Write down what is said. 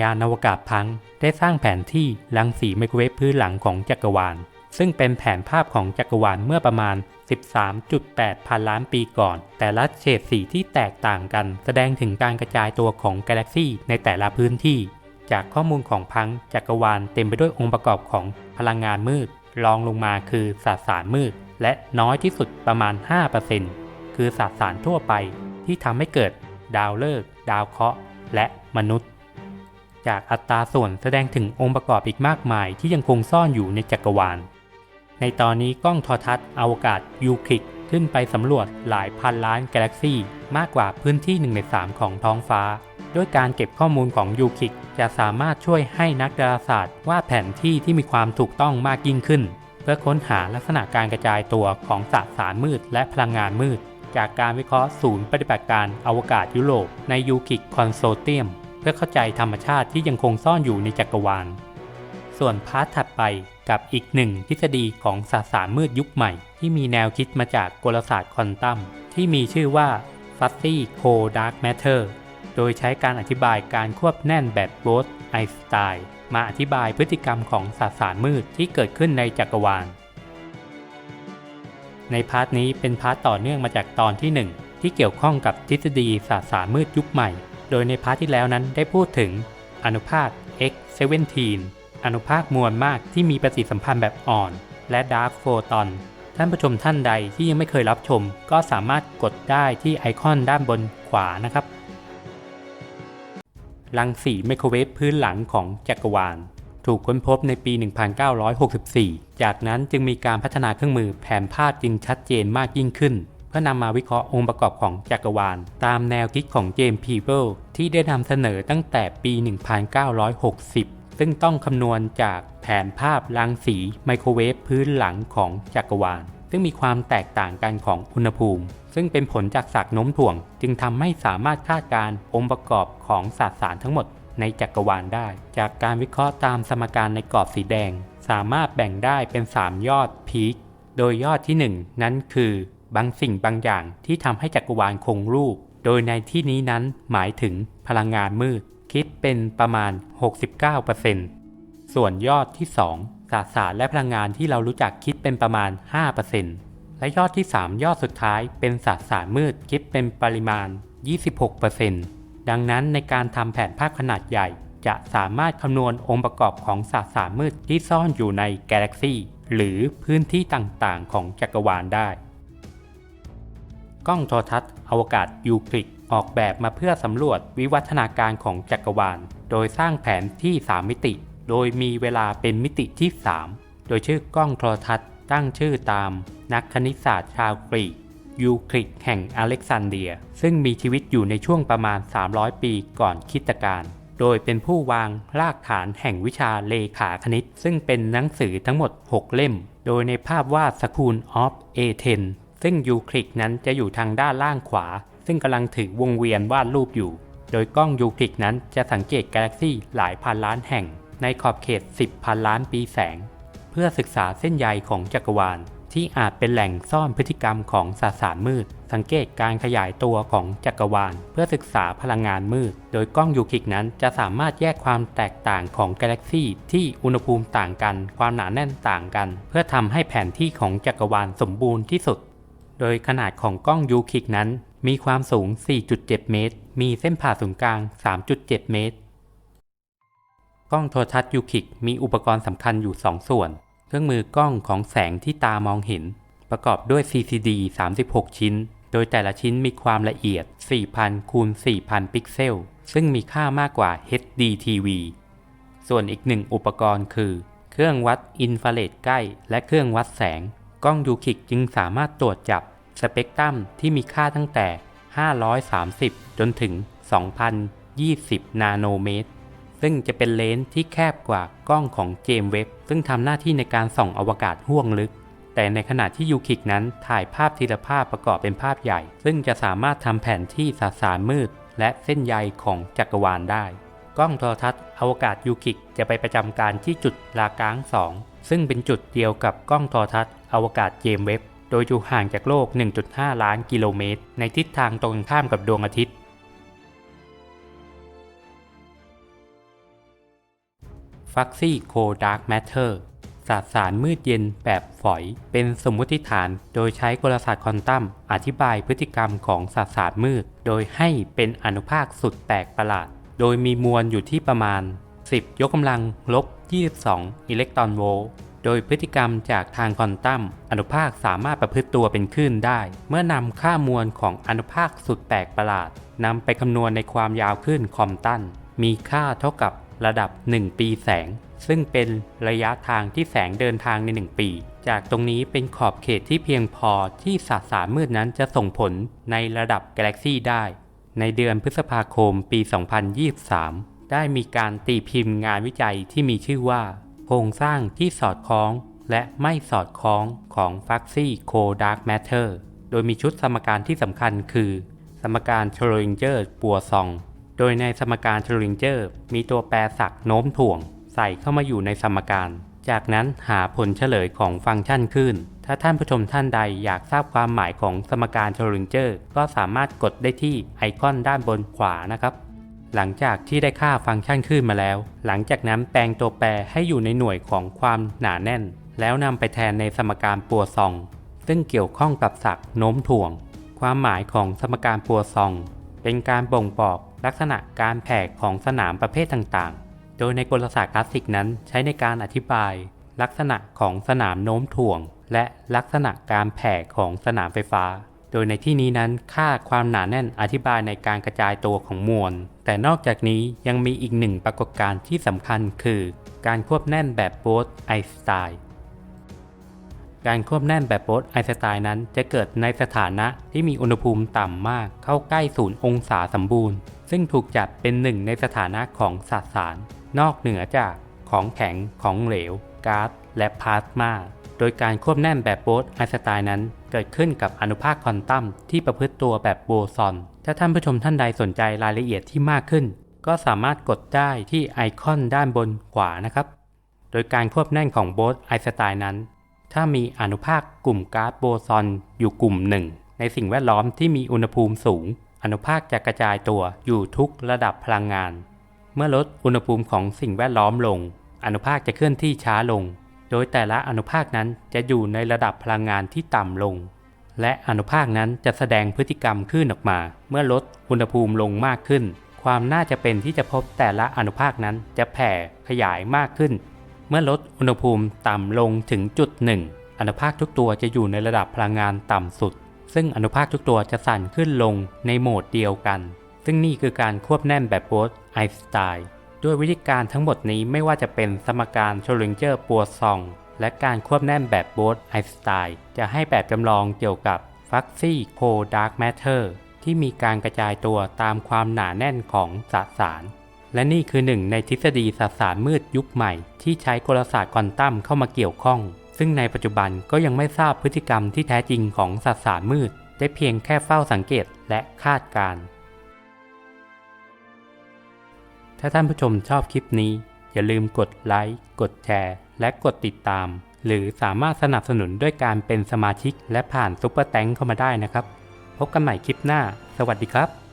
ยานอวกาศพังได้สร้างแผนที่รังสีไมโครเวฟพื้นหลังของจักรวาล ซึ่งเป็นแผนภาพของจักรวาลเมื่อประมาณ 13.8 พันล้านปีก่อน แต่ละเฉดสีที่แตกต่างกัน แสดงถึงการกระจายตัวของกาแล็กซีในแต่ละพื้นที่ จากข้อมูลของพังจักรวาลเต็มไปด้วยองค์ประกอบของพลังงานมืดรองลงมาคือสสารมืด และน้อยที่สุดประมาณ 5%คือสสารทั่วไปที่ทำให้เกิดดาวฤกษ์ดาวเคราะห์และมนุษย์ จากอัตราส่วนแสดงถึงองค์ประกอบอีกมากมายที่ยังคงซ่อนอยู่ในจักรวาล ในตอนนี้กล้องโทรทัศน์อวกาศยูคลิกขึ้นไปสำรวจหลายพันล้านกาแล็กซีมากกว่าพื้นที่1ใน3ของท้องฟ้า ด้วยการเก็บข้อมูลของยูคลิกจะสามารถช่วยให้นักดาราศาสตร์วาดแผนที่ที่มีความถูกต้องมากยิ่งขึ้น เพื่อค้นหาลักษณะการกระจายตัวของสสารมืดและพลังงานมืด จากการวิเคราะห์ศูนย์ปฏิบัติการอวกาศยุโรปในยูคิกคอนโซเทียม พื่อเข้าใจธรรมชาติที่ยังคงซ่อนอยู่ในจักรวาล ส่วนพาร์ทถัดไปกับอีกหนึ่งทฤษฎีของสสารมืดยุคใหม่ ที่มีแนวคิดมาจากกลศาสตร์ควอนตัมที่มีชื่อว่า Fuzzy Cold Dark Matter โดยใช้การอธิบายการควบแน่นแบบโบสไอน์สไตน์มาอธิบายพฤติกรรมของสสารมืดที่เกิดขึ้นในจักรวาล ในพาร์ทนี้เป็นพาร์ทต่อเนื่องมาจากตอนที่ 1 ที่เกี่ยวข้องกับทฤษฎีสสารมืดยุคใหม่ โดยในพาร์ทที่แล้วนั้นได้พูดถึงอนุภาค X17 อนุภาคมวลมากที่มีปฏิทธิสัมพันธ์แบบอ่อน และดาร์กโฟตอนท่านผู้ชมท่านใดที่ยังไม่เคยรับชม ก็สามารถกดได้ที่ไอคอนด้านบนขวานะครับรังสีไมโครเวฟพื้นหลังของจักรวาล ถูกค้นพบในปี 1964 จากนั้นจึงมีการพัฒนาเครื่องมือแผนภาพจึงชัดเจนมากยิ่งขึ้น พื่อนำมาวิเคราะห์องค์ประกอบของจักรวาล ตามแนวคิดของเจมส์พีเบิลที่ได้นำเสนอตั้งแต่ปี 1960 ซึ่งต้องคำนวณจากแผนภาพรังสีไมโครเวฟพื้นหลังของจักรวาล ซึ่งมีความแตกต่างกันของอุณหภูมิ ซึ่งเป็นผลจากศักโน้มถ่วง จึงทำให้สามารถคาดการณ์องค์ประกอบของสสารทั้งหมดในจักรวาลได้ จากการวิเคราะห์ตามสมการในกรอบสีแดง สามารถแบ่งได้เป็น 3 ยอดพีคโดยยอดที่ 1 นั้นคือ บางสิ่งบางอย่างที่ทำให้จักรวาลคงรูป โดยในที่นี้นั้นหมายถึงพลังงานมืด คิดเป็นประมาณ 69%ส่วนยอดที่2สสารและพลังงานที่เรารู้จักคิดเป็นประมาณ 5%และยอดที่ 3 ยอดสุดท้ายเป็นสสารมืดคิดเป็นปริมาณ 26%ดังนั้นในการทำแผนภาพขนาดใหญ่ จะสามารถคำนวณองค์ประกอบของสสารมืดที่ซ่อนอยู่ในกาแล็กซีหรือพื้นที่ต่างๆ ของจักรวาลได้ กล้องโทรทัศน์อวกาศยูคลิกออกแบบมาเพื่อสำรวจวิวัฒนาการของจักรวาล โดยสร้างแผนที่ 3 มิติ โดยมีเวลาเป็นมิติที่ 3 โดยชื่อกล้องโทรทัศน์ตั้งชื่อตามนักคณิตศาสตร์ชาวกรีกยูคลิดแห่งอเล็กซานเดีย ซึ่งมีชีวิตอยู่ในช่วงประมาณ 300 ปีก่อนคริสตกาลโดยเป็นผู้วางรากฐานแห่งวิชาเลขาคณิต ซึ่งเป็นหนังสือทั้งหมด 6 เล่ม โดยในภาพวาด School of A10 ซึ่งยูคลิดนั้นจะอยู่ทางด้านล่างขวา ซึ่งกำลังถือวงเวียนวาดรูปอยู่ โดยกล้องยูคลิดนั้นจะสังเกตกาแล็กซี่หลายพันล้านแห่ง ในขอบเขต 10 พันล้านปีแสง เพื่อศึกษาเส้นใยของจักรวาล ที่อาจเป็นแหล่งซ่อนพฤติกรรมของสสารมืด สังเกตการขยายตัวของจักรวาล เพื่อศึกษาพลังงานมืด โดยกล้องยูคลิกนั้นจะสามารถแยกความแตกต่างของกาแล็กซี่ที่อุณหภูมิต่างกัน ความหนาแน่นต่างกัน เพื่อทำให้แผนที่ของจักรวาลสมบูรณ์ที่สุด โดยขนาดของกล้องยูคิกนั้น มีความสูง 4.7 เมตร มีเส้นผ่าศูนย์กลาง 3.7 เมตร กล้องโทรทัศน์ยูคิกมีอุปกรณ์สำคัญอยู่ 2 ส่วน เครื่องมือกล้องของแสงที่ตามองเห็น ประกอบด้วย CCD 36 ชิ้น โดยแต่ละชิ้นมีความละเอียด 4,000คูณ4,000 พิกเซล ซึ่งมีค่ามากกว่า HDTV ส่วนอีกหนึ่งอุปกรณ์คือ เครื่องวัดอินฟราเรดใกล้ และเครื่องวัดแสง กล้องยูคิกจึงสามารถตรวจจับ สเปกตรัมที่มีค่าตั้งแต่ 530 จนถึง 2,020 นาโนเมตร ซึ่งจะเป็นเลนส์ที่แคบกว่ากล้องของเจมเว็บ ซึ่งทำหน้าที่ในการส่องอวกาศห้วงลึก แต่ในขณะที่ยูคิกนั้นถ่ายภาพทีละภาพประกอบเป็นภาพใหญ่ ซึ่งจะสามารถทำแผนที่สสารมืด และเส้นใยของจักรวาลได้ กล้องโทรทัศน์อวกาศยูคิกจะไปประจำการที่จุดลากาง 2 ซึ่งเป็นจุดเดียวกับกล้องโทรทัศน์อวกาศเจมเว็บ ดยอยู่ห่างจากโลก 1.5 ล้านกิโลเมตร ในทิศทางตรงข้ามกับดวงอาทิตย์ f u x y c o Dark Matter สสารมืดเย็นแบบฝอย เป็นสมมติฐานโดยใช้กลศาสตร์ควอนตัมอธิบายพฤติกรรมของสสารมืด โดยให้เป็นอนุภาคสุดแปลกประหลาด โดยมีมวลอยู่ที่ประมาณ 10 ยกกำลังลบ 22 อิเล็กตรอนโวลต์ โดยพฤติกรรมจากทางควอนตัมอนุภาคสามารถประพฤติตัวเป็นคลื่นได้ เมื่อนำค่ามวลของอนุภาคสุดแปลกประหลาดนำไปคำนวณในความยาวคลื่นคอมตัน มีค่าเท่ากับระดับ 1 ปีแสง ซึ่งเป็นระยะทางที่แสงเดินทางใน 1 ปี จากตรงนี้เป็นขอบเขตที่เพียงพอที่สสารมืดนั้นจะส่งผลในระดับกาแล็กซี่ได้ ในเดือนพฤษภาคมปี 2023 ได้มีการตีพิมพ์งานวิจัยที่มีชื่อว่า โครงสร้างที่สอดคล้องและไม่สอดคล้องของ f u x y c o Dark Matter โดยมีชุดสมการที่สำคัญคือ สมการ Schrödinger ปัวซอง โดยในสมการ Schrödinger มีตัวแปรศักโน้มถ่วง ใส่เข้ามาอยู่ในสมการ จากนั้นหาผลเฉลยของฟังก์ชันขึ้น ถ้าท่านผู้ชมท่านใดอยากทราบความหมายของสมการ Schrödinger ก็สามารถกดได้ที่ไอคอนด้านบนขวานะครับ หลังจากที่ได้ค่าฟังก์ชันขึ้นมาแล้ว หลังจากนั้นแปลงตัวแปรให้อยู่ในหน่วยของความหนาแน่น แล้วนำไปแทนในสมการปัวซอง ซึ่งเกี่ยวข้องกับศักโน้มถ่วง ความหมายของสมการปัวซอง เป็นการบ่งบอกลักษณะการแผ่ของสนามประเภทต่างๆ โดยในกลศาสตร์คลาสสิกนั้นใช้ในการอธิบาย ลักษณะของสนามโน้มถ่วง และลักษณะการแผ่ของสนามไฟฟ้า โดยในที่นี้นั้นค่าความหนาแน่นอธิบายในการกระจายตัวของมวล แต่นอกจากนี้ยังมีอีกหนึ่งปรากฏการณ์ที่สำคัญคือ การควบแน่นแบบโบสไอน์สไตน์การควบแน่นแบบโบสไอน์สไตน์นั้นจะเกิดในสถานะที่มีอุณหภูมิต่ำมากเข้าใกล้ศูนย์องศาสมบูรณ์ ซึ่งถูกจัดเป็นหนึ่งในสถานะของสสาร นอกเหนือจากของแข็งของเหลวก๊าซและพลาสมา โดยการควบแน่นแบบโบสไอน์สไตน์นั้น เกิดขึ้นกับอนุภาคควอนตัมที่ประพฤติตัวแบบโบซอน ถ้าท่านผู้ชมท่านใดสนใจรายละเอียดที่มากขึ้น ก็สามารถกดได้ที่ไอคอนด้านบนขวานะครับ โดยการควบแน่นของโบสไอน์สไตน์นั้น ถ้ามีอนุภาคกลุ่มก๊าซโบซอนอยู่กลุ่มหนึ่งในสิ่งแวดล้อมที่มีอุณหภูมิสูง อนุภาคจะกระจายตัวอยู่ทุกระดับพลังงาน เมื่อลดอุณหภูมิของสิ่งแวดล้อมลง อนุภาคจะเคลื่อนที่ช้าลง โดยแต่ละอนุภาคนั้นจะอยู่ในระดับพลังงานที่ต่ำลง และอนุภาคนั้นจะแสดงพฤติกรรมขึ้นออกมา เมื่อลดอุณหภูมิลงมากขึ้น ความน่าจะเป็นที่จะพบแต่ละอนุภาคนั้นจะแผ่ขยายมากขึ้น เมื่อลดอุณหภูมิต่ำลงถึงจุดหนึ่งอนุภาคทุกตัวจะอยู่ในระดับพลังงานต่ำสุด ซึ่งอนุภาคทุกตัวจะสั่นขึ้นลงในโหมดเดียวกัน ซึ่งนี่คือการควบแน่นแบบโบสไอน์สไตน์ ด้วยวิธีการทั้งหมดนี้ไม่ว่าจะเป็นสมการโชลิงเจอร์ปัวซอง และการควบแน่นแบบโบสไอน์สไตน์จะให้แบบจำลองเกี่ยวกับฟักซี่โคดาร์กแมทเทอร์ที่มีการกระจายตัวตามความหนาแน่นของสสาร และนี่คือหนึ่งในทฤษฎีสสารมืดยุคใหม่ ที่ใช้กลศาสตร์ควอนตัมเข้ามาเกี่ยวข้อง ซึ่งในปัจจุบันก็ยังไม่ทราบพฤติกรรมที่แท้จริงของสสารมืด ได้เพียงแค่เฝ้าสังเกตและคาดการณ์ ถ้าท่านผู้ชมชอบคลิปนี้ อย่าลืมกดไลค์ กดแชร์ และกดติดตาม หรือสามารถสนับสนุนด้วยการเป็นสมาชิก และผ่านซุปเปอร์แตงเข้ามาได้นะครับ พบกันใหม่คลิปหน้า สวัสดีครับ